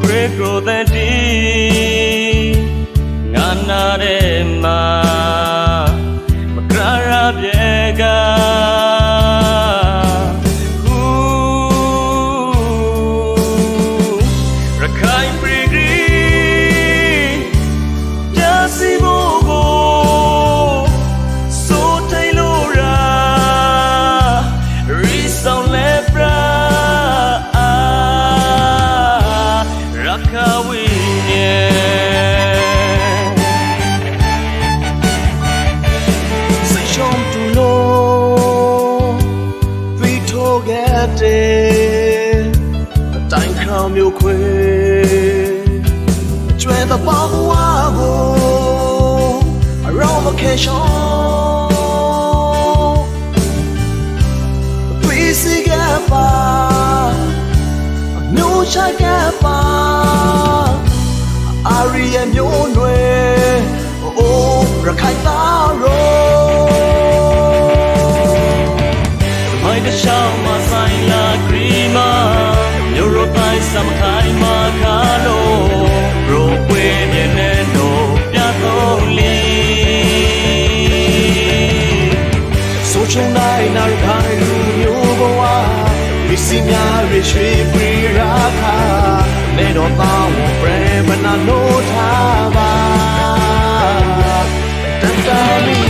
ခရစ်ကိုသတိနာနာရဲမှာမကရာပြေကား တဲ့အတိုင်းခေါင်မျိုးခွေကျွဲတဲ့ပေါဝါကိုအရောမခဲရှောင်း Please get by No check get by Ari and your way Oh ရခိုင်သားရောမိုင်းတရှောင်း နိုင်နာခိုင်လူမျိုးဘဝမစ္စည်းများရရွှေပြည်ရာခာနေတော့ပါဝပရမနာနိုထားပါတန်တာမီ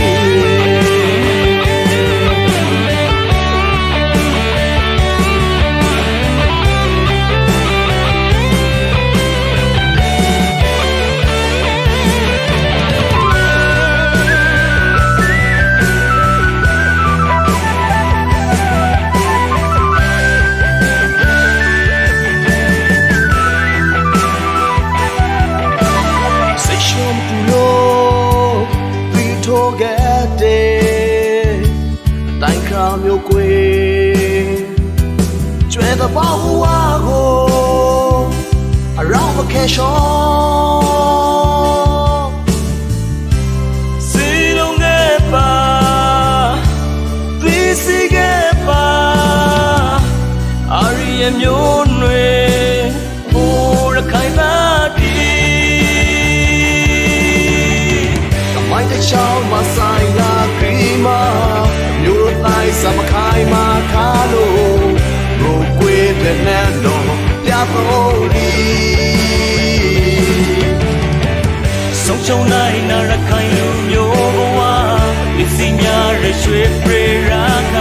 ခါမျိုးကွေကျွဲတဲ့ဘောဝါကိုအရောင်းမခဲရှောင်းစီလုံးခဲ့ပါပြီးစီခဲ့ပါအာရီယမျိုး ကွေးတဲ့နန်းတော်ပြဖို့ဒီဆုံးချုံနိုင်နာရခိုင်လူမျိုးဘဝဒီစီညာရရွှေပရေရာက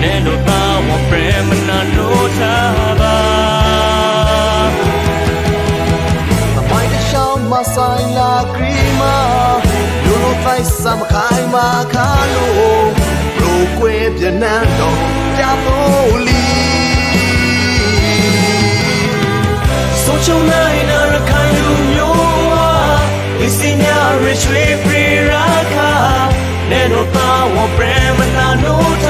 နဲတော့တာဝပရမနာနိုထားပါမိုင်းတဲ့ရှောင်းမဆိုင်လာခရီမာလူလိုတိုင်းစမခိုင်မာခါလို့ရိုးကွေးပြနန်းတော့ပြဖို့လီ ချုံနိုင်နာရခိုင်လူမျိုးဝါဒီစင်ညာရရွှေပရီရာခာနေတော့တာဝပရမနာနို